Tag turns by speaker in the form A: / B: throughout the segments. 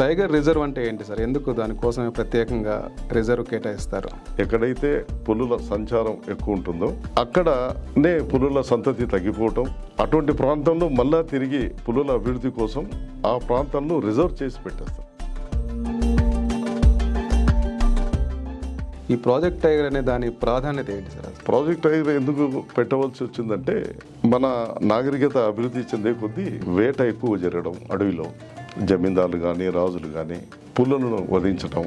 A: Tiger reserve అంటే ఏంటి sir? ఎందుకు దానికోసమే ప్రత్యేకంగా రిజర్వ్ కేటాయిస్తారు?
B: ఎక్కడైతే పులుల సంచారం ఎక్కువ ఉంటుందో అక్కడనే పులుల సంతతి తగ్గిపోవటం అటువంటి ప్రాంతంలో మళ్ళా తిరిగి పులుల అభివృద్ధి కోసం ఆ ప్రాంతాలను రిజర్వ్ చేసి పెట్టేస్తారు
A: ఈ ప్రాజెక్ట్ టైగర్ అనే దాని ప్రాధాన్యత ఏంటి సార్?
B: ప్రాజెక్ట్ టైగర్ ఎందుకు పెట్టవలసి వచ్చిందంటే మన నాగరికత అభివృద్ధి చెందే కొద్దీ వేట ఎక్కువ జరగడం అడవిలో. జమీందారులు కానీ రాజులు కానీ పులులను వధించడం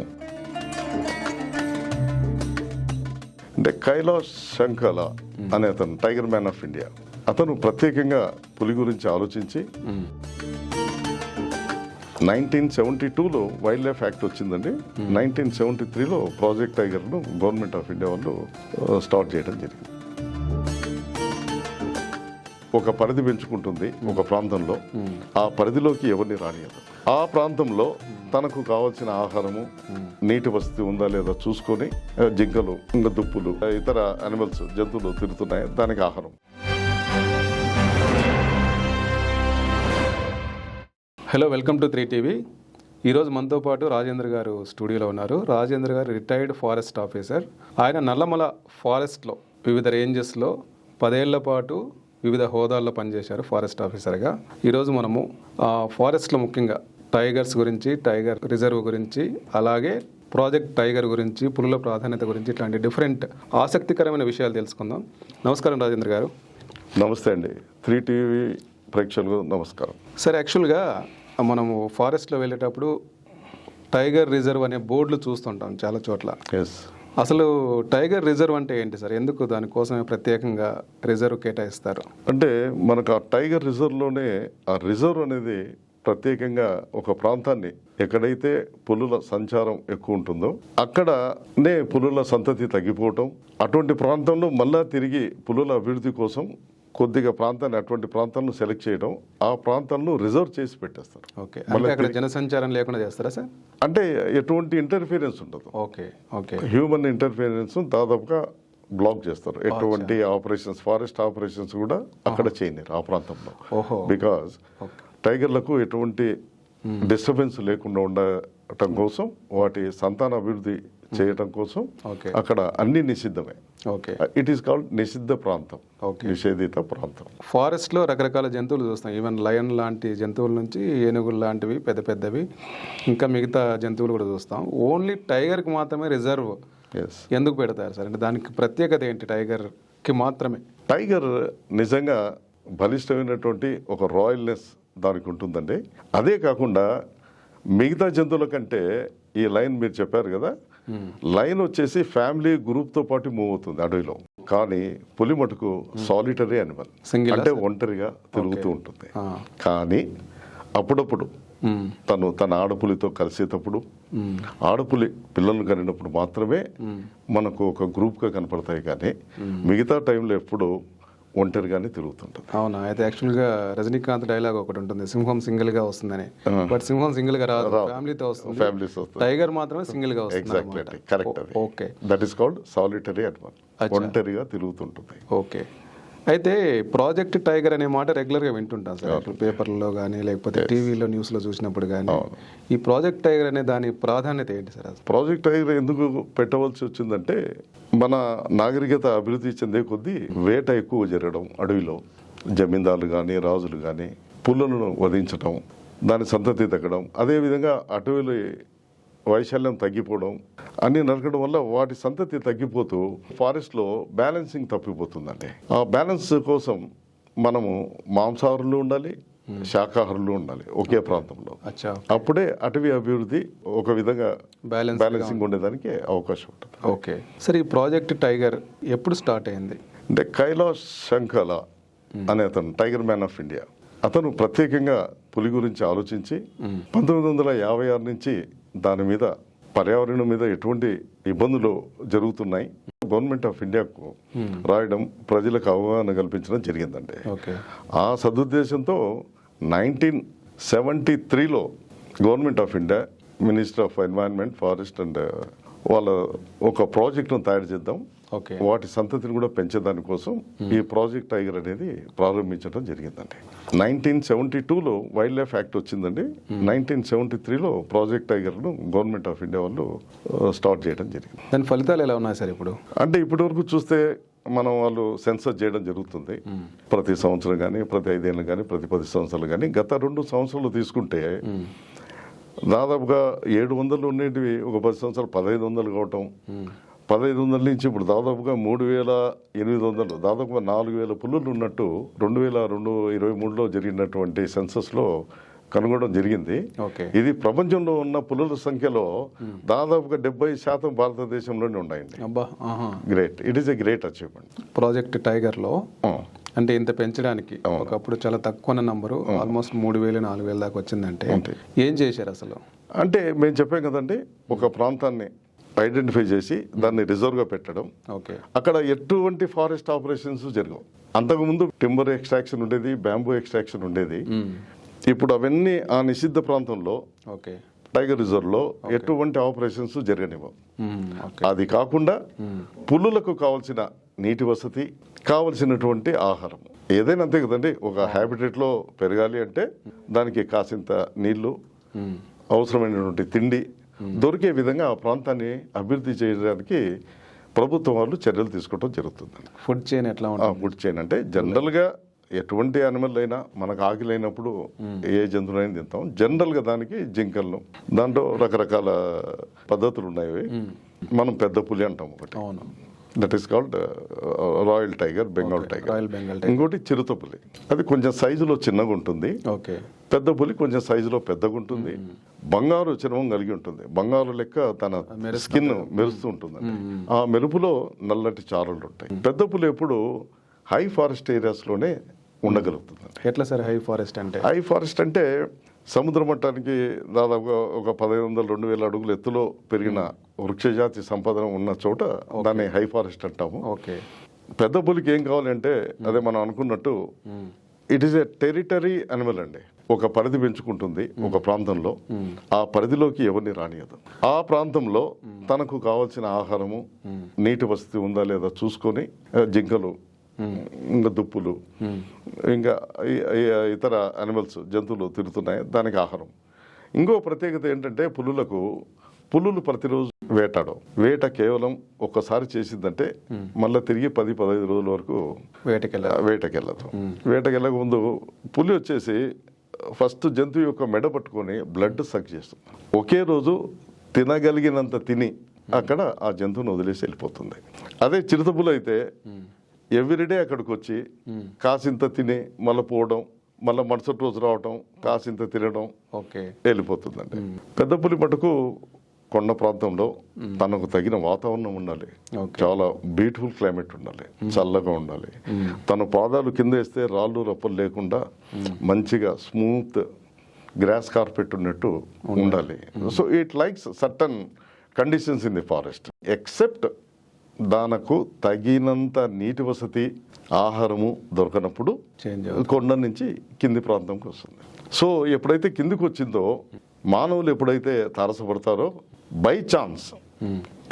B: అంటే కైలాష్ శంకల అనే అతను టైగర్ మ్యాన్ ఆఫ్ ఇండియా. అతను ప్రత్యేకంగా పులి గురించి ఆలోచించి నైన్టీన్ సెవెంటీ టూలో వైల్డ్ లైఫ్ యాక్ట్ వచ్చిందండి. నైన్టీన్ సెవెంటీ త్రీలో ప్రాజెక్ట్ టైగర్ను గవర్నమెంట్ ఆఫ్ ఇండియా వాళ్ళు స్టార్ట్ చేయడం జరిగింది. ఒక పరిధి పెంచుకుంటుంది ఒక ప్రాంతంలో. ఆ పరిధిలోకి ఎవరిని రానియదు ఆ ప్రాంతంలో తనకు కావాల్సిన ఆహారము నీటి వసతి ఉందా లేదా చూసుకొని జింకలు ఇంకా దుప్పులు ఇతర అనిమల్స్ జంతువులు తిరుగుతున్నాయి. దానికి ఆహారం.
A: Hello welcome to three TV ఈరోజు మనతో పాటు రాజేంద్ర గారు స్టూడియోలో ఉన్నారు. రాజేంద్ర గారు రిటైర్డ్ ఫారెస్ట్ ఆఫీసర్ ఆయన నల్లమల ఫారెస్ట్లో వివిధ రేంజెస్లో పదేళ్ళ పాటు వివిధ హోదాల్లో పనిచేశారు ఫారెస్ట్ ఆఫీసర్గా. ఈరోజు మనము ఆ, ఫారెస్ట్లో ముఖ్యంగా టైగర్స్ గురించి టైగర్ రిజర్వ్ గురించి అలాగే ప్రాజెక్ట్ టైగర్ గురించి పులుల ప్రాధాన్యత గురించి ఇట్లాంటి డిఫరెంట్ ఆసక్తికరమైన విషయాలు తెలుసుకుందాం. నమస్కారం రాజేంద్ర గారు.
B: నమస్తే అండి. త్రీ టీవీ ప్రేక్షకులకు నమస్కారం.
A: సార్ యాక్చువల్గా మనము ఫారెస్ట్లో వెళ్ళేటప్పుడు టైగర్ రిజర్వ్ అనే బోర్డులు చూస్తుంటాం చాలా చోట్ల.
B: ఎస్
A: అసలు టైగర్ రిజర్వ్ అంటే ఏంటి సార్? ఎందుకు దానికోసమే ప్రత్యేకంగా రిజర్వ్ కేటాయిస్తారు?
B: అంటే మనకు ఆ టైగర్ రిజర్వ్లోనే ఆ రిజర్వ్ అనేది ప్రత్యేకంగా ఒక ప్రాంతాన్ని ఎక్కడైతే పులుల సంచారం ఎక్కువ ఉంటుందో అక్కడనే పులుల సంతతి తగ్గిపోవటం అటువంటి ప్రాంతంలో మళ్ళా తిరిగి పులుల అభివృద్ధి కోసం కొద్దిగా ప్రాంతాన్ని అటువంటి ప్రాంతాలను సెలెక్ట్ చేయడం ఆ ప్రాంతాలను రిజర్వ్ చేసి పెట్టేస్తారు.
A: ఓకే. అంటే అక్కడ జనసంచారం లేకుండా చేస్తారా సార్?
B: అంటే ఎటువంటి ఇంటర్ఫీరెన్స్ ఉండదు.
A: Okay okay.
B: హ్యూమన్ ఇంటర్ఫీరెన్స్ దాదాపుగా బ్లాక్ చేస్తారు. ఎటువంటి ఆపరేషన్స్ ఫారెస్ట్ ఆపరేషన్స్ కూడా అక్కడ చేయలేరు ఆ ప్రాంతంలో.
A: ఓహో.
B: బికాజ్ టైగర్లకు ఎటువంటి డిస్టర్బెన్స్ లేకుండా ఉండటం కోసం వాటి సంతాన అభివృద్ధి చేయటం కోసం అక్కడ అన్ని నిషిద్ధమే.
A: ఓకే.
B: ఇట్ ఈస్ కాల్డ్ నిషిద్ధ ప్రాంతం
A: ఓకే.
B: నిషేధిత ప్రాంతం
A: ఫారెస్ట్లో రకరకాల జంతువులు చూస్తాం. ఈవెన్ లయన్ లాంటి జంతువుల నుంచి ఏనుగులు లాంటివి పెద్ద పెద్దవి ఇంకా మిగతా జంతువులు కూడా చూస్తాం. ఓన్లీ టైగర్కి మాత్రమే రిజర్వ్
B: ఎస్
A: ఎందుకు పెడతారు సార్? అంటే దానికి ప్రత్యేకత ఏంటి టైగర్కి మాత్రమే?
B: టైగర్ నిజంగా బలిష్టమైనటువంటి ఒక రాయల్నెస్ దానికి ఉంటుందండి. అదే కాకుండా మిగతా జంతువుల కంటే ఈ లైన్ మీరు చెప్పారు కదా లైన్ వచ్చేసి ఫ్యామిలీ గ్రూప్తో పాటు మూవ్ అవుతుంది అడవిలో. కానీ పులి మటుకు సాలిటరీ అనిమల్ అంటే ఒంటరిగా తిరుగుతూ ఉంటుంది. కానీ అప్పుడప్పుడు. తను తన ఆడపులితో కలిసేటప్పుడు. ఆడపులి పిల్లలను కనినప్పుడు మాత్రమే మనకు ఒక గ్రూప్గా కనపడతాయి. కానీ మిగతా టైంలో ఎప్పుడు ఒంటరిగానే తిరుగుతుంటుంది.
A: అవునా? అయితే యాక్చువల్గా రజనీకాంత్ డైలాగ్ ఒకటి ఉంటుంది. సింహం సింగిల్గా వస్తుందని. బట్ సింహం సింగిల్గా రాదు. ఫ్యామిలీతో వస్తుంది.
B: ఫ్యామిలీస్ వస్తుంది.
A: టైగర్ మాత్రమే సింగిల్గా వస్తుంది
B: exactly correct
A: okay
B: that is called solitary animal ఒంటరిగా తిరుగుతుంటుంది.
A: ఓకే అయితే ప్రాజెక్ట్ టైగర్ అనే మాట రెగ్యులర్గా వింటుంటాం సార్. ఇప్పుడు పేపర్లలో కానీ లేకపోతే టీవీలో న్యూస్లో చూసినప్పుడు కానీ ఈ ప్రాజెక్ట్ టైగర్ అనే దాని ప్రాధాన్యత ఏంటి సార్
B: ప్రాజెక్ట్ టైగర్ ఎందుకు పెట్టవలసి వచ్చిందంటే మన నాగరికత అభివృద్ధి చెందే కొద్దీ వేట ఎక్కువ జరగడం అడవిలో. జమీందారులు కానీ రాజులు కానీ పులులను వధించడం దాని సంతతి తగ్గడం అదేవిధంగా అటవీలో వైశాల్యం తగ్గిపోవడం అన్ని నరకడం వల్ల వాటి సంతతి తగ్గిపోతూ ఫారెస్ట్లో బ్యాలెన్సింగ్ తప్పిపోతుందండి. ఆ బ్యాలెన్స్ కోసం మనము మాంసాహారులు ఉండాలి శాకాహారులు ఉండాలి ఒకే ప్రాంతంలో.
A: అచ్చా.
B: అప్పుడే అటవీ అభివృద్ధి ఒక విధంగా
A: బ్యాలెన్స్
B: బ్యాలెన్సింగ్ ఉండేదానికి అవకాశం ఉంటుంది.
A: ఓకే. సార్ ఈ ప్రాజెక్ట్ టైగర్ ఎప్పుడు స్టార్ట్ అయింది?
B: అంటే కైలాష్ శంకల అనే అతను టైగర్ మ్యాన్ ఆఫ్ ఇండియా. అతను ప్రత్యేకంగా పులి గురించి ఆలోచించి పంతొమ్మిది వందల యాభై ఆరు నుంచి దాని మీద పర్యావరణం మీద ఎటువంటి ఇబ్బందులు జరుగుతున్నాయి గవర్నమెంట్ ఆఫ్ ఇండియాకు రాయడం ప్రజలకు అవగాహన కల్పించడం జరిగిందండి. ఆ సదుద్దేశంతో నైన్టీన్ సెవెంటీ త్రీలో government of India minister of environment forest and వాళ్ళ ఒక ప్రాజెక్ట్ను తయారు చేద్దాం. వాటి సంతతిని కూడా పెంచేదాని కోసం ఈ ప్రాజెక్ట్ టైగర్ అనేది ప్రారంభించడం జరిగిందండి. నైన్టీన్ సెవెంటీ టూలో వైల్డ్ లైఫ్ యాక్ట్ వచ్చిందండి. నైన్టీన్ సెవెంటీ త్రీలో ప్రాజెక్ట్ టైగర్ను గవర్నమెంట్ ఆఫ్ ఇండియా వాళ్ళు స్టార్ట్ చేయడం జరిగింది.
A: దాని ఫలితాలు ఎలా ఉన్నాయి సార్ ఇప్పుడు?
B: అంటే ఇప్పటి వరకు చూస్తే మనం వాళ్ళు సెన్సర్ చేయడం జరుగుతుంది. ప్రతి సంవత్సరం కానీ ప్రతి ఐదేళ్ళు కానీ ప్రతి పది సంవత్సరాలు కానీ గత రెండు సంవత్సరాలు తీసుకుంటే దాదాపుగా ఏడు వందలు ఉండేటివి ఒక పది సంవత్సరాలు పదహైదు వందలు కావటం. పదహైదు వందల నుంచి ఇప్పుడు దాదాపుగా మూడు వేల ఎనిమిది వందలు దాదాపుగా నాలుగు వేల పుల్లులు ఉన్నట్టు రెండు వేల రెండు ఇరవై మూడులో జరిగినటువంటి సెన్సస్లో కనుగొనడం జరిగింది.
A: ఓకే.
B: ఇది ప్రపంచంలో ఉన్న పులుల సంఖ్యలో దాదాపుగా డెబ్బై శాతం భారతదేశంలోనే ఉన్నాయండి.
A: అబ్బా ఆహా.
B: Great it is a great achievement
A: project టైగర్లో అంటే ఇంత పెంచడానికి ఒకప్పుడు చాలా తక్కువ నంబరు ఆల్మోస్ట్ మూడు వేలు నాలుగు వేల దాకా వచ్చిందంటే. ఏం చేశారు అసలు?
B: అంటే మేము చెప్పాం కదండి ఒక ప్రాంతాన్ని ఐడెంటిఫై చేసి దాన్ని రిజర్వ్గా పెట్టడం.
A: ఓకే.
B: అక్కడ ఎటువంటి ఫారెస్ట్ ఆపరేషన్స్ జరగవు. అంతకుముందు టింబర్ ఎక్స్ట్రాక్షన్ ఉండేది బ్యాంబూ ఎక్స్ట్రాక్షన్ ఉండేది. ఇప్పుడు అవన్నీ ఆ నిషిద్ధ ప్రాంతంలో
A: ఓకే.
B: టైగర్ రిజర్వ్లో ఎటువంటి ఆపరేషన్స్ జరగనివ్వవు.
A: ఓకే.
B: అది కాకుండా పులులకు కావలసిన నీటి వసతి కావలసినటువంటి ఆహారం. ఏదైనా అంతే కదండి ఒక habitat లో పెరగాలి అంటే దానికి కాసింత నీళ్ళు అవసరమైనటువంటి తిండి దొరికే విధంగా ఆ ప్రాంతాన్ని అభివృద్ధి చేయడానికి ప్రభుత్వం వాళ్ళు చర్యలు తీసుకోవడం జరుగుతుంది.
A: ఫుడ్ చైన్ ఎట్లా ఉంటుంది?
B: ఫుడ్ చైన్ అంటే జనరల్గా ఎటువంటి యానిమల్ అయినా మనకు ఆకలి అయినప్పుడు ఏ జంతువులైనా తింటాం. జనరల్గా దానికి జింకలను దాంట్లో రకరకాల పద్ధతులు ఉన్నాయి. మనం పెద్ద పులి అంటాం ఒకటి.
A: అవును.
B: That is called royal tiger Bengal tiger
A: royal Bengal
B: ఇంకోటి చిరుత పులి. అది కొంచెం సైజులో చిన్నగా ఉంటుంది.
A: ఓకే
B: పెద్ద పులి కొంచెం సైజులో పెద్దగా ఉంటుంది. బంగారు చర్మం కలిగి ఉంటుంది. బంగారు లెక్క తన స్కిన్ మెరుస్తూ ఉంటుంది. ఆ మెరుపులో నల్లటి చారలు ఉంటాయి. పెద్ద పులి ఎప్పుడు హై ఫారెస్ట్ ఏరియాస్లోనే ఉండగలుగుతుంది
A: ఎట్లా సార్ హై ఫారెస్ట్ అంటే?
B: హై ఫారెస్ట్ అంటే సముద్ర మట్టానికి దాదాపుగా ఒక పదిహేను వందల రెండు వేల అడుగుల ఎత్తులో పెరిగిన వృక్షజాతి సంపద ఉన్న చోట దాన్ని హై ఫారెస్ట్ అంటాము.
A: ఓకే.
B: పెద్ద పులికి ఏం కావాలంటే అదే మనం అనుకున్నట్టు it is a territory animal అండి. ఒక పరిధి పెంచుకుంటుంది ఒక ప్రాంతంలో. ఆ పరిధిలోకి ఎవరిని రానియదు. ఆ ప్రాంతంలో తనకు కావాల్సిన ఆహారము నీటి వసతి ఉందా లేదా చూసుకొని జింకలు ఇంకా దుప్పులు ఇంకా ఇతర అనిమల్స్ జంతువులు తిరుగుతున్నాయి దానికి ఆహారం. ఇంకో ప్రత్యేకత ఏంటంటే పులులకు పులులు ప్రతిరోజు వేటాడవు వేట కేవలం ఒక్కసారి చేసిందంటే మళ్ళీ తిరిగి పది పదహైదు రోజుల వరకు
A: వేటకెళ్ళారు
B: వేటకెళ్ళదు. వేటకెళ్ళక ముందు పులి వచ్చేసి ఫస్ట్ జంతువు యొక్క మెడ పట్టుకొని బ్లడ్ సక్ చేస్తుంది. ఒకే రోజు తినగలిగినంత తిని అక్కడ ఆ జంతువుని వదిలేసి వెళ్ళిపోతుంది. అదే చిరుతపులు అయితే ఎవ్రీడే అక్కడికి వచ్చి కాసింత తిని మళ్ళీ పోవడం మళ్ళీ మరుసటి రోజు రావడం కాసింత తినడం
A: ఓకే.
B: వెళ్ళిపోతుందండి. పెద్ద పులి మటుకు కొండ ప్రాంతంలో తనకు తగిన వాతావరణం ఉండాలి. చాలా బ్యూటిఫుల్ క్లైమేట్ ఉండాలి. చల్లగా ఉండాలి. తన పాదాలు కింద వేస్తే రాళ్ళు రప్పలు లేకుండా మంచిగా స్మూత్ గ్రాస్ కార్పెట్ ఉన్నట్టు ఉండాలి. So it likes certain conditions in the forest except దానకు తగినంత నీటి వసతి ఆహారము దొరకనప్పుడు కొండ నుంచి కింది ప్రాంతంకి వస్తుంది. సో ఎప్పుడైతే కిందికి వచ్చిందో మానవులు ఎప్పుడైతే తారసపడతారో బై ఛాన్స్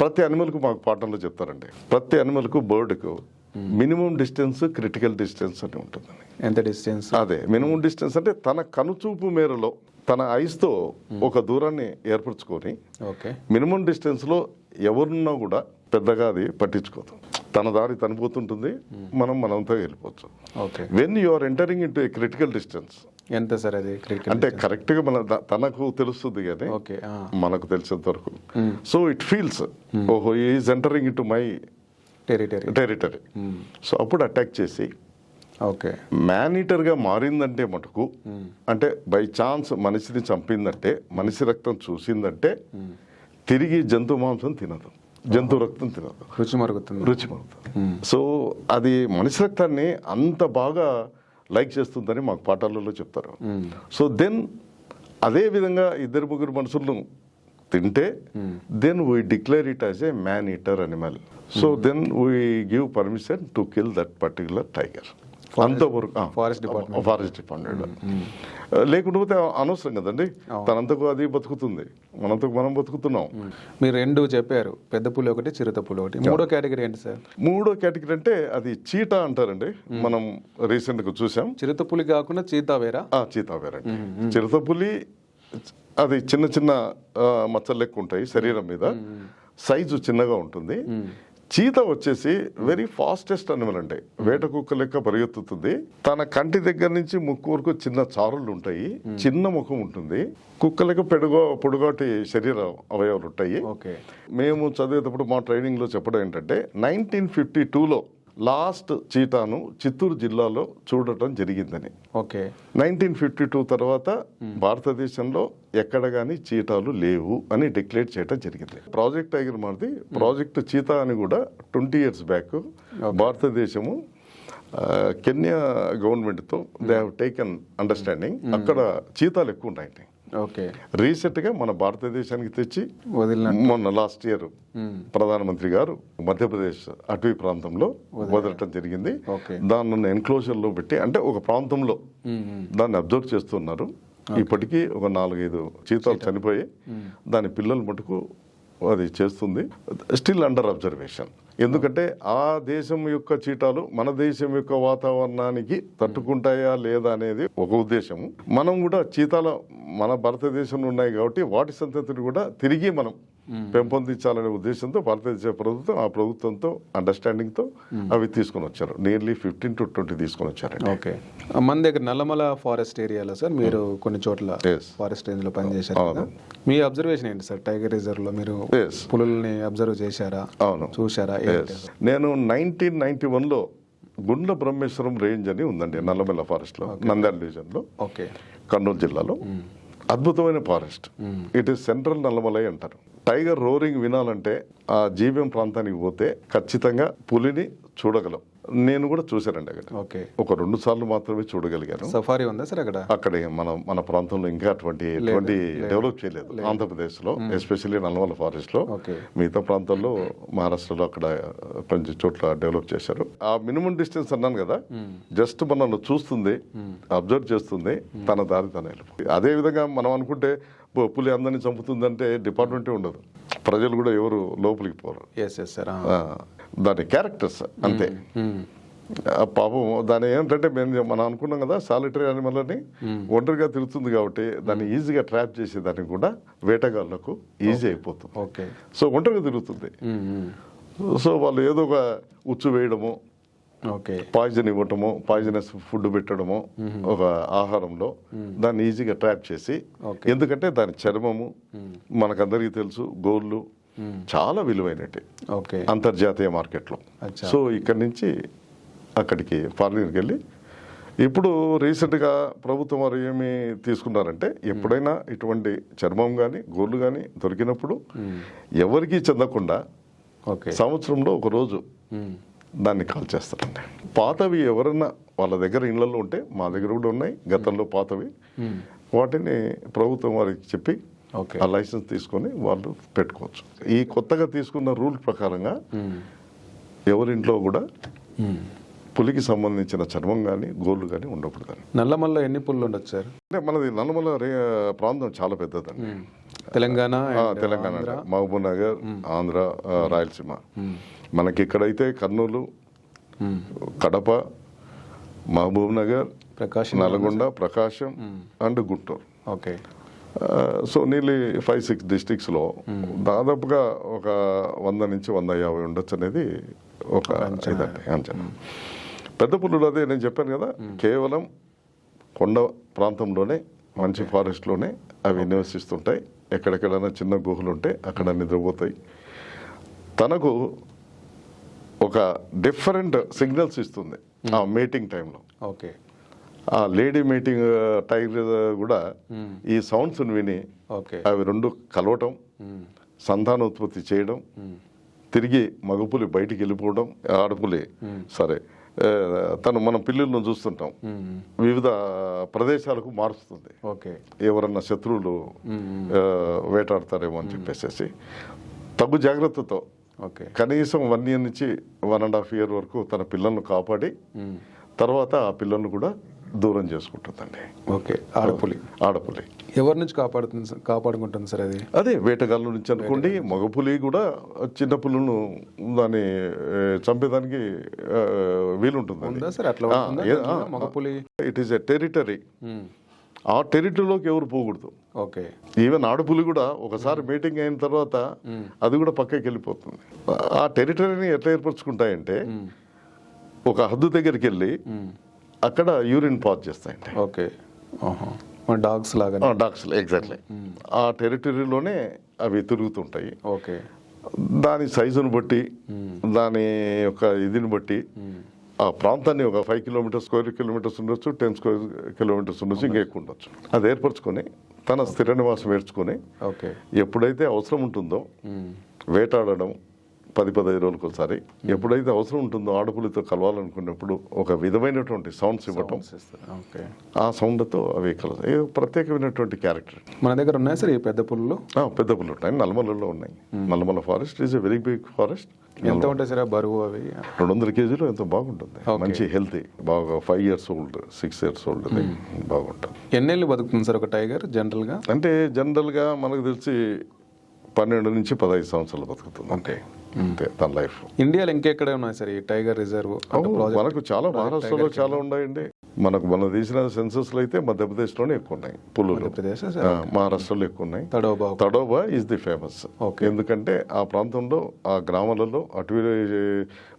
B: ప్రతి అనిమల్కు మాకు పాఠంలో చెప్తారండి. ప్రతి అనిమల్కు బర్డ్కు మినిమం డిస్టెన్స్ క్రిటికల్ డిస్టెన్స్ అని ఉంటుందండి.
A: ఎంత డిస్టెన్స్?
B: అదే మినిమం డిస్టెన్స్ అంటే తన కనుచూపు మేరలో తన ఐస్తో ఒక దూరాన్ని ఏర్పరచుకొని
A: ఓకే.
B: మినిమం డిస్టెన్స్లో ఎవరున్నా కూడా పెద్దగా అది పట్టించుకోదు. తన దారి తనిపోతుంటుంది మనం మనంతో వెళ్ళిపోవచ్చు.
A: Okay.
B: When you are entering in to a critical distance
A: ఎంత సార్ అది క్రికెట్
B: అంటే కరెక్ట్గా మన తనకు తెలుస్తుంది కానీ
A: ఓకే.
B: మనకు తెలిసేంత వరకు. So it feels. ఓహో is entering in to my
A: territory
B: territory so అప్పుడు అటాక్ చేసి
A: ఓకే.
B: మ్యానీటర్గా మారిందంటే మటుకు అంటే బై ఛాన్స్ మనిషిని చంపిందంటే మనిషి రక్తం చూసిందంటే తిరిగి జంతు మాంసం తినదు. జంతు రక్తం తినదు.
A: రుచి మరుగుతుంది.
B: రుచి మారుతుంది సో అది మనిషి రక్తాన్ని అంత బాగా లైక్ చేస్తుందని మాకు పాఠాలలో చెప్తారు. సో దెన్ అదే విధంగా ఇద్దరు ముగ్గురు మనుషులను తింటే then we declare it as a man eater animal. So then we give permission to kill that particular tiger. అంతవరకు
A: ఫారెస్ట్ డిపార్ట్మెంట్.
B: Forest department. లేకుంటే అనవసరం కదండి. తనంతకు అది బతుకుతుంది. మనంతకు మనం బతుకుతున్నాం.
A: మీరు రెండు చెప్పారు. పెద్ద పులి ఒకటి చిరుత పులి ఒకటి. మూడో కేటగిరీ ఏంటి సార్?
B: మూడో కేటగిరీ అంటే అది చీటా అంటారండి. మనం రీసెంట్గా చూసాం.
A: చిరుత పులి కాకుండా చీతా వేరా?
B: ఆ చీతా వేరండి చిరుతపులి అది చిన్న చిన్న మచ్చలు లెక్క ఉంటాయి శరీరం మీద. సైజు చిన్నగా ఉంటుంది. చీత వచ్చేసి వెరీ ఫాస్టెస్ట్ అనిమల్ అండి. వేట కుక్క లెక్క పరిగెత్తుతుంది. తన కంటి దగ్గర నుంచి ముక్కు వరకు చిన్న చారులు ఉంటాయి. చిన్న ముఖం ఉంటుంది. కుక్క లెక్క పెడుగో పొడుగాటి శరీర అవయవాలు ఉంటాయి.
A: ఓకే
B: మేము చదివేటప్పుడు మా ట్రైనింగ్లో చెప్పడం ఏంటంటే నైన్టీన్ ఫిఫ్టీ టూలో లాస్ట్ చీటాను చిత్తూరు జిల్లాలో చూడటం జరిగిందని.
A: ఓకే.
B: నైన్టీన్ ఫిఫ్టీ టూ తర్వాత భారతదేశంలో ఎక్కడ కానీ చీటాలు లేవు అని డిక్లేర్ చేయడం జరిగింది. ప్రాజెక్ట్ టైగర్ మనది ప్రాజెక్ట్ చీతా అని కూడా ట్వంటీ ఇయర్స్ బ్యాక్ భారతదేశము కెన్యా గవర్నమెంట్తో దే హ్యావ్ టేకెన్ అండర్స్టాండింగ్ అక్కడ చీతాలు ఎక్కువ ఉన్నాయండి.
A: ఓకే.
B: రీసెంట్గా మన భారతదేశానికి తెచ్చి
A: వదిలిన
B: మొన్న లాస్ట్ ఇయర్ ప్రధానమంత్రి గారు మధ్యప్రదేశ్ అటవీ ప్రాంతంలో వదలటం జరిగింది.
A: ఓకే.
B: దాన్ని ఎన్క్లోజర్లో పెట్టి అంటే ఒక ప్రాంతంలో దాన్ని అబ్జర్వ్ చేస్తున్నారు. ఇప్పటికీ ఒక నాలుగైదు చీతాలు చనిపోయి దాని పిల్లలు మటుకు అది చేస్తుంది. స్టిల్ అండర్ అబ్జర్వేషన్ ఎందుకంటే ఆ దేశం యొక్క చీటాలు మన దేశం యొక్క వాతావరణానికి తట్టుకుంటాయా లేదా అనేది ఒక ఉద్దేశం మనం కూడా చీతాల మన భారతదేశంలో ఉన్నాయి కాబట్టి వాటి సంతతిని కూడా తిరిగి మనం పెంపొందించాలనే ఉద్దేశంతో భారతదేశ ప్రభుత్వం ఆ ప్రభుత్వంతో అండర్స్టాండింగ్తో అవి తీసుకొని వచ్చారు. నియర్లీ ఫిఫ్టీన్ టు ట్వంటీ తీసుకొని వచ్చారండి.
A: ఓకే. మన దగ్గర నల్లమల ఫారెస్ట్ ఏరియాలో సార్ మీరు కొన్ని చోట్ల. ఫారెస్ట్ రేంజ్లో పనిచేశారు మీ అబ్జర్వేషన్ ఏంటి సార్? టైగర్ రిజర్వ్లో మీరు. పులుల్ని అబ్జర్వ్ చేశారా?
B: అవును.
A: చూశారా.
B: నేను నైన్టీన్ నైన్టీ వన్లో గుండ్ల బ్రహ్మేశ్వరం రేంజ్ అని ఉందండి నల్లమెల్ల ఫారెస్ట్లో నంద్యాల డివిజన్లో
A: ఓకే.
B: కర్నూలు జిల్లాలో. అద్భుతమైన forest. It is central Nallamala అంటారు. టైగర్ రోరింగ్ వినాలంటే ఆ జీవ్యం ప్రాంతానికి పోతే ఖచ్చితంగా పులిని చూడగలం. నేను కూడా చూశానండి అక్కడ.
A: ఓకే.
B: ఒక రెండు సార్లు మాత్రమే చూడగలిగాను.
A: సఫారీ ఉందా సార్ అక్కడ?
B: అక్కడ మన మన ప్రాంతంలో ఇంకా అటువంటి ఎటువంటి డెవలప్ చేయలేదు. ఆంధ్రప్రదేశ్లో ఎస్పెషల్లీ నల్లమల్ల
A: ఫారెస్ట్లో
B: మిగతా ప్రాంతాల్లో మహారాష్ట్రలో అక్కడ కొంచెం చోట్ల డెవలప్ చేశారు. ఆ మినిమం డిస్టెన్స్ అన్నాను కదా జస్ట్ మనల్ని చూస్తుంది అబ్జర్వ్ చేస్తుంది తన దారి తన. అదే విధంగా మనం అనుకుంటే "పో, పులి అందరినీ చంపుతుందంటే డిపార్ట్మెంటే ఉండదు. ప్రజలు కూడా ఎవరు లోపలికి పోరు. దాని క్యారెక్టర్స్ అంతే. పాపం దాని ఏంటంటే మేము మనం అనుకున్నాం కదా సాలిటరీ యానిమల్ అని ఒంటరిగా తిరుగుతుంది కాబట్టి దాన్ని ఈజీగా ట్రాప్ చేసేదానికి కూడా వేటగాళ్ళకు ఈజీ అయిపోతుంది.
A: ఓకే.
B: సో ఒంటరిగా తిరుగుతుంది. సో వాళ్ళు ఏదో ఒక ఉచ్చు వేయడము పాయిజన్ ఇవ్వటము పాయిజనస్ ఫుడ్ పెట్టడము ఒక ఆహారంలో దాన్ని ఈజీగా ట్రాప్ చేసి. ఎందుకంటే దాని చర్మము మనకందరికీ తెలుసు గోళ్ళు చాలా విలువైనటి
A: ఓకే.
B: అంతర్జాతీయ మార్కెట్లో. సో ఇక్కడి నుంచి అక్కడికి ఫారినర్కి వెళ్ళి ఇప్పుడు రీసెంట్గా ప్రభుత్వం వారు ఏమి తీసుకున్నారంటే ఎప్పుడైనా ఇటువంటి చర్మం కానీ గోళ్ళు కానీ దొరికినప్పుడు ఎవరికీ చెందకుండా
A: ఓకే.
B: సంవత్సరంలో ఒక రోజు దాన్ని కాల్ చేస్తారండి. పాతవి ఎవరన్నా వాళ్ళ దగ్గర ఇళ్ళలో ఉంటే మా దగ్గర కూడా ఉన్నాయి గతంలో పాతవి. వాటిని ప్రభుత్వం వారికి చెప్పి
A: ఓకే.
B: ఆ లైసెన్స్ తీసుకొని వాళ్ళు పెట్టుకోవచ్చు. ఈ కొత్తగా తీసుకున్న రూల్ ప్రకారంగా ఎవరింట్లో కూడా పులికి సంబంధించిన చర్మం కానీ గోళ్ళు కానీ ఉండకూడదని
A: నల్లమల్లో ఎన్ని పుల్లు ఉండొచ్చు సార్?
B: అంటే మనది నల్లమల రే ప్రాంతం చాలా పెద్దదండి.
A: తెలంగాణ
B: తెలంగాణ. మహబూబ్ నగర్ ఆంధ్ర రాయలసీమ. మనకి ఇక్కడైతే Kurnool. Kadapa Mahabubnagar
A: Prakasam
B: Nalgonda Prakasam and Guntur.
A: Okay.
B: So నీళ్ళు ఫైవ్ సిక్స్ డిస్టిక్స్లో దాదాపుగా ఒక వంద నుంచి వంద యాభై ఉండొచ్చు అనేది ఒక ఇదండి అంచనా. పెద్ద పుల్లులు అదే నేను చెప్పాను కదా కేవలం కొండ ప్రాంతంలోనే మంచి ఫారెస్ట్లోనే అవి నివసిస్తుంటాయి. ఎక్కడెక్కడైనా చిన్న గుహలు ఉంటే అక్కడ నిద్రపోతాయి. తనకు ఒక డిఫరెంట్ సిగ్నల్స్ ఇస్తుంది ఆ మీటింగ్ టైంలో
A: ఓకే.
B: ఆ లేడీ మీటింగ్ టైగర్ కూడా ఈ సౌండ్స్ విని
A: ఓకే.
B: అవి రెండు కలవటం సంతానోత్పత్తి చేయడం తిరిగి మగపులి బయటికి వెళ్ళిపోవడం ఆడపులి సరే తను మనం పిల్లలను చూస్తుంటాం. వివిధ ప్రదేశాలకు మారుస్తుంది.
A: ఓకే.
B: ఎవరన్నా శత్రువులు వేటాడతారేమో అని చెప్పేసి తగు జాగ్రత్తతో కనీసం వన్ ఇయర్ నుంచి వన్ అండ్ హాఫ్ ఇయర్ వరకు తన పిల్లలను కాపాడి తర్వాత ఆ పిల్లల్ని కూడా దూరం చేసుకుంటుందండి.
A: ఓకే. ఆడపులి.
B: ఆడపులి.
A: ఎవరి నుంచి కాపాడుతుంది కాపాడుకుంటుంది సార్ అది?
B: అదే వేటగాళ్ళ నుంచి అనుకోండి మగపులి కూడా చిన్న పులులను దాన్ని చంపేదానికి వీలుంటుంది
A: సార్? అట్లా మగపులి
B: ఇట్ ఈస్ ఎ టెరిటరీ. ఆ టెరిటరీలోకి ఎవరు పోకూడదు.
A: ఓకే.
B: ఈవెన్ ఆడపులి కూడా ఒకసారి మీటింగ్ అయిన తర్వాత అది కూడా పక్కకి వెళ్ళిపోతుంది. ఆ టెరిటరీని ఎట్లా ఏర్పరచుకుంటాయంటే ఒక హద్దు దగ్గరికి వెళ్ళి. అక్కడ యూరిన్ పాస్ చేస్తాయండి
A: ఓకే. డాగ్స్ లాగా
B: డాక్స్ ఎగ్జాక్ట్లీ ఆ టెరిటరీలోనే అవి తిరుగుతుంటాయి.
A: ఓకే.
B: దాని సైజును బట్టి దాని యొక్క ఇదిని బట్టి ఆ ప్రాంతాన్ని ఒక ఫైవ్ కిలోమీటర్స్ స్క్వేర్ కిలోమీటర్స్ ఉండొచ్చు టెన్ స్క్వేర్ కిలోమీటర్స్ ఉండొచ్చు ఇంకా ఎక్కువ ఉండొచ్చు. అది ఏర్పరచుకొని తన స్థిర నివాసం ఏర్చుకొని
A: ఓకే.
B: ఎప్పుడైతే అవసరం ఉంటుందో. వేటాడడం పది పదహైదు రోజులకు ఒకసారి. ఎప్పుడైతే అవసరం ఉంటుందో ఆడపులితో కలవాలనుకున్నప్పుడు ఒక విధమైనటువంటి సౌండ్స్ ఇవ్వటం.
A: ఓకే.
B: ఆ సౌండ్తో అవి ఏ ప్రత్యేకమైనటువంటి క్యారెక్టర్
A: మన దగ్గర ఉన్నాయి సార్ ఈ పెద్ద పుల్లు?
B: ఆ, పెద్ద పుల్లు ఉంటాయి. నల్లమలలో ఉన్నాయి. Nallamala forest is a very big forest
A: ఎంత ఉంటాయి సార్ బరువు అవి?
B: రెండు వందల కేజీలు ఎంతో బాగుంటుంది. మంచి హెల్తీ బాగా five years old six years old బాగుంటుంది.
A: ఎన్నేళ్ళు బతుకుతుంది సార్ ఒక టైగర్ జనరల్గా
B: అంటే జనరల్గా మనకు తెలిసి పన్నెండు నుంచి పదహైదు సంవత్సరాలు బతుకుతుంది. అంటే అంతే తన లైఫ్
A: ఇండియాలో ఇంకెక్కడ ఉన్నాయి సార్? ఈ టైగర్ రిజర్వ్ అంటే
B: మనకు చాలా మహారాష్ట్రలో చాలా ఉన్నాయండి. మనకు మనం తీసిన సెన్సస్లో అయితే మధ్యప్రదేశ్లోనే ఎక్కువ ఉన్నాయి పులులు మహారాష్ట్రలో ఎక్కువ ఉన్నాయి.
A: Tadoba
B: Tadoba is the famous. ఎందుకంటే ఆ ప్రాంతంలో ఆ గ్రామాలలో అటవీ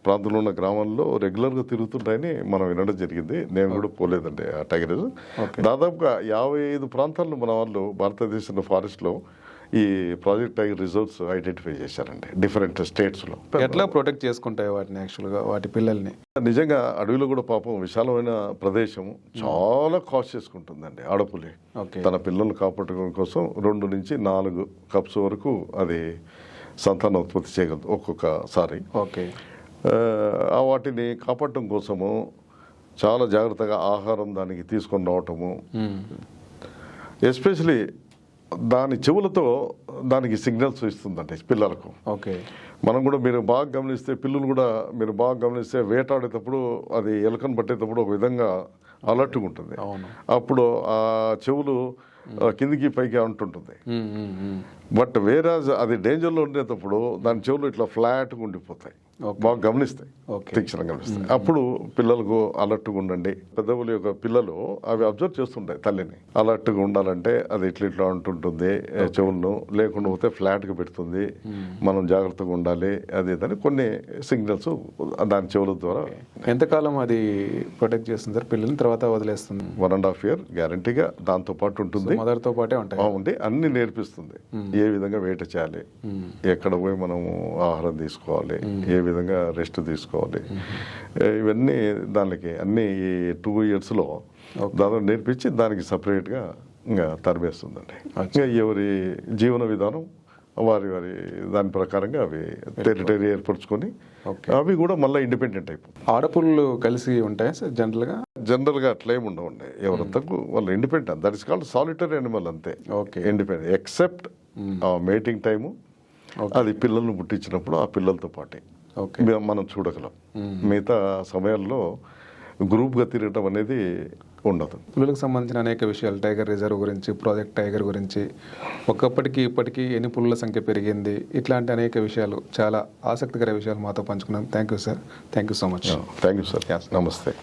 B: ప్రాంతంలో ఉన్న గ్రామాల్లో రెగ్యులర్గా తిరుగుతుంటాయని మనం వినడం జరిగింది. నేను కూడా పోలేదండి ఆ టైగర్
A: Okay.
B: దాదాపుగా యాభై ఐదు ప్రాంతాల్లో మన వాళ్ళు భారతదేశంలో ఫారెస్ట్లో ఈ ప్రాజెక్ట్ టైగర్ రిజర్వ్స్ ఐడెంటిఫై చేశారండి డిఫరెంట్ స్టేట్స్లో.
A: ఎట్లా ప్రొటెక్ట్ చేసుకుంటాయి వాటిని యాక్చువల్గా వాటి పిల్లల్ని?
B: నిజంగా అడవిలో కూడా పాపం విశాలమైన ప్రదేశం చాలా కాస్ట్ చేసుకుంటుందండి ఆడపులి.
A: ఓకే.
B: తన పిల్లల్ని కాపాడుకోవడం కోసం రెండు నుంచి నాలుగు కప్స్ వరకు అది సంతానం ఉత్పత్తి చేయగలదు ఒక్కొక్కసారి.
A: ఓకే.
B: ఆ, వాటిని కాపాడటం కోసము చాలా జాగ్రత్తగా ఆహారం దానికి తీసుకొని రావటము. ఎస్పెషలీ దాని చెవులతో దానికి సిగ్నల్స్ ఇస్తుందండి పిల్లలకు.
A: ఓకే.
B: మనం కూడా మీరు బాగా గమనిస్తే పిల్లలు కూడా మీరు బాగా గమనిస్తే వేటాడేటప్పుడు అది ఎలుకను పట్టేటప్పుడు ఒక విధంగా అలర్ట్గా ఉంటుంది.
A: అవును.
B: అప్పుడు ఆ చెవులు కిందికి పైకి అంటుంటుంది. బట్ వేరే అది డేంజర్లో ఉండేటప్పుడు దాని చెవులు ఇట్లా ఫ్లాట్గా ఉండిపోతాయి. బాగా గమనిస్తాయి. తీక్షణంగా గమనిస్తాయి. అప్పుడు పిల్లలకు అలర్ట్గా ఉండండి. పెద్దవుల యొక్క పిల్లలు అవి అబ్జర్వ్ చేస్తుంటాయి తల్లిని. అలర్ట్గా ఉండాలంటే అది ఇట్లా ఇట్లా అంటుంటుంది చెవులను లేకుండా పోతే ఫ్లాట్గా పెడుతుంది. మనం జాగ్రత్తగా ఉండాలి అది ఇదని కొన్ని సిగ్నల్స్ దాని చెవుల ద్వారా
A: ఎంతకాలం అది ప్రొటెక్ట్ చేస్తుంది సార్? పిల్లల్ని తర్వాత వదిలేస్తుంది.
B: వన్ అండ్ హాఫ్ ఇయర్ గ్యారంటీగా దాంతో పాటు ఉంటుంది.
A: మదర్తో పాటే ఉంటాయి.
B: బాగుంది. అన్ని నేర్పిస్తుంది. ఏ విధంగా వేట చేయాలి? ఎక్కడ పోయి మనము ఆహారం తీసుకోవాలి? ఏ విధంగా రెస్ట్ తీసుకోవాలి. ఇవన్నీ దానికి అన్ని ఈ టూ ఇయర్స్లో దాదాపు నేర్పించి దానికి సపరేట్గా ఇంకా తరిమేస్తుందండి. ఇంకా ఎవరి జీవన విధానం వారి వారి దాని ప్రకారంగా అవి టెరిటరీ ఏర్పరచుకొని. అవి కూడా మళ్ళీ ఇండిపెండెంట్ అయిపోతాయి
A: ఆడపుల్లు కలిసి ఉంటాయి సార్ జనరల్గా?
B: జనరల్గా అట్లా ఏమి ఉండవండి. ఎవరంతకు వాళ్ళు independent that is called solitary animal అంతే.
A: Okay.
B: Independent except mating time అది పిల్లల్ని పుట్టించినప్పుడు ఆ పిల్లలతో పాటే. మనం చూడగలం. మిగతా సమయాల్లో గ్రూప్గా తిరగటం అనేది ఉండదు.
A: పులులకు సంబంధించిన అనేక విషయాలు టైగర్ రిజర్వ్ గురించి ప్రాజెక్ట్ టైగర్ గురించి ఒకప్పటికి ఇప్పటికీ ఎన్ని పులుల సంఖ్య పెరిగింది ఇట్లాంటి అనేక విషయాలు చాలా ఆసక్తికర విషయాలు మాతో పంచుకున్నాం. Thank you sir thank you so much
B: thank you sir namaste